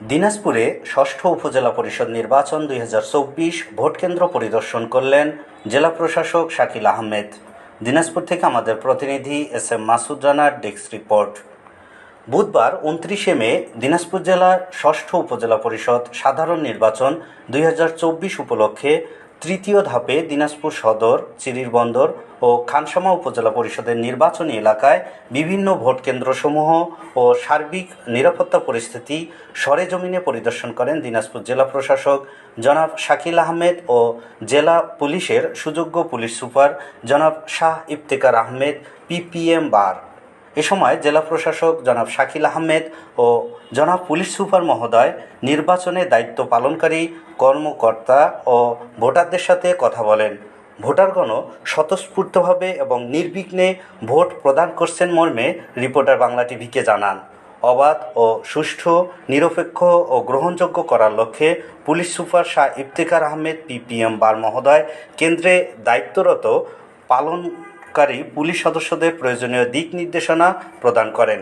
দিনাজপুরে ষষ্ঠ উপজেলা পরিষদ নির্বাচন দুই ভোট কেন্দ্র পরিদর্শন করলেন জেলা প্রশাসক শাকিল আহমেদ। দিনাজপুর থেকে আমাদের প্রতিনিধি এস এম মাসুদ রানার ডেস্ক রিপোর্ট। বুধবার উনত্রিশে মে দিনাজপুর জেলার ষষ্ঠ উপজেলা পরিষদ সাধারণ নির্বাচন দুই হাজার চব্বিশ উপলক্ষে তৃতীয় ধাপে দিনাজপুর সদর চিরিরবন্দর ও খানসামা উপজেলা পরিষদের নির্বাচনী এলাকায় বিভিন্ন ভোট কেন্দ্রসমূহ ও সার্বিক নিরাপত্তা পরিস্থিতি সরেজমিনে পরিদর্শন করেন দিনাজপুর জেলা প্রশাসক জনাব শাকিল আহমেদ ও জেলা পুলিশের সুযোগ্য পুলিশ সুপার জনাব শাহ ইফতেকার আহমেদ পিপিএম বার। এ সময় জেলা প্রশাসক জনাব শাকিল আহমেদ ও জনাব পুলিশ সুপার মহোদয় নির্বাচনে দায়িত্ব পালনকারী কর্মকর্তা ও ভোটারদের সাথে কথা বলেন। ভোটারগণ স্বতঃস্ফূর্তভাবে এবং নির্বিঘ্নে ভোট প্রদান করছেন মর্মে রিপোর্টার বাংলা টিভিকে জানান। অবাধ ও সুষ্ঠু, নিরপেক্ষ ও গ্রহণযোগ্য করার লক্ষ্যে police super Shah Iftekhar Ahmed PPM bar মহোদয় কেন্দ্রে দায়িত্বরত পালন কারী পুলিশ সদস্যদের প্রয়োজনীয় দিক নির্দেশনা প্রদান করেন।